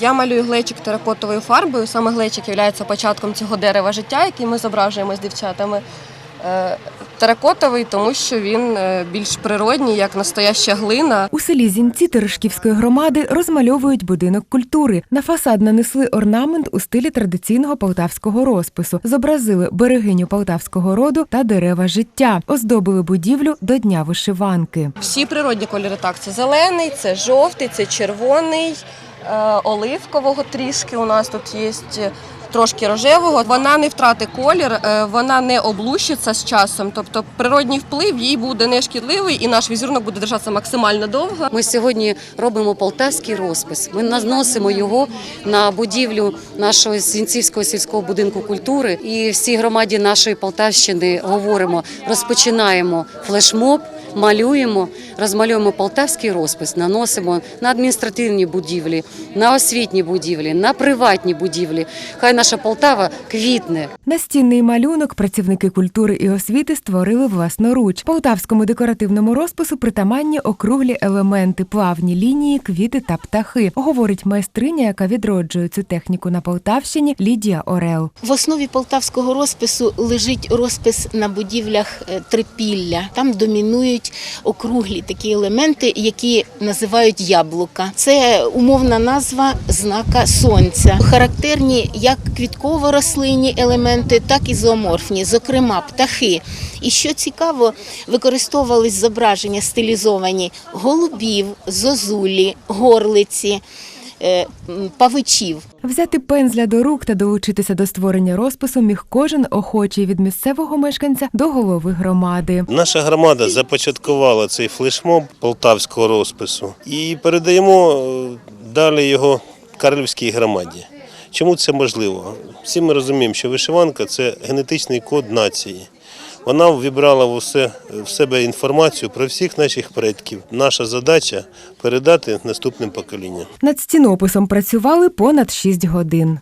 Я малюю глечик теракотовою фарбою. Саме глечик є початком цього дерева життя, який ми зображуємо з дівчатами. Е, Теракотовий, тому що він е, більш природній, як настояща глина. У селі Зінці Терешківської громади розмальовують будинок культури. На фасад нанесли орнамент у стилі традиційного полтавського розпису, зобразили берегиню полтавського роду та дерева життя, оздобили будівлю до дня вишиванки. Всі природні кольори так. Це зелений, це жовтий, це червоний, оливкового трішки. У нас тут є трошки рожевого. Вона не втратить колір, е, вона не облущиться з часом. Тобто природній вплив їй буде не шкідливий, і наш візерунок буде держатися максимально довго. Ми сьогодні робимо полтавський розпис. Ми наносимо його на будівлю нашого Зінцівського сільського будинку культури. І всій громаді нашої Полтавщини говоримо, розпочинаємо флешмоб. Малюємо, розмалюємо полтавський розпис, наносимо на адміністративні будівлі, на освітні будівлі, на приватні будівлі. Хай наша Полтава квітне. Настінний малюнок працівники культури і освіти створили власноруч. Полтавському декоративному розпису притаманні округлі елементи, плавні лінії, квіти та птахи, говорить майстриня, яка відроджує цю техніку на Полтавщині Лідія Орел. В основі полтавського розпису лежить розпис на будівлях е, трипілля. Там домінують округлі такі елементи, які називають яблука. Це умовна назва знака сонця. Характерні як квітково-рослинні елементи, так і зооморфні, зокрема птахи. І що цікаво, використовувались зображення стилізовані голубів, зозулі, горлиці, павичів. Взяти пензля до рук та долучитися до створення розпису міг кожен охочий від місцевого мешканця до голови громади. Наша громада започаткувала цей флешмоб полтавського розпису і передаємо е, далі його Карлівській громаді. Чому це можливо? Всі ми розуміємо, що вишиванка це генетичний код нації. Вона вібрала в, усе, в себе інформацію про всіх наших предків. Наша задача передати наступним поколінням. Над стінописом працювали понад 6 годин.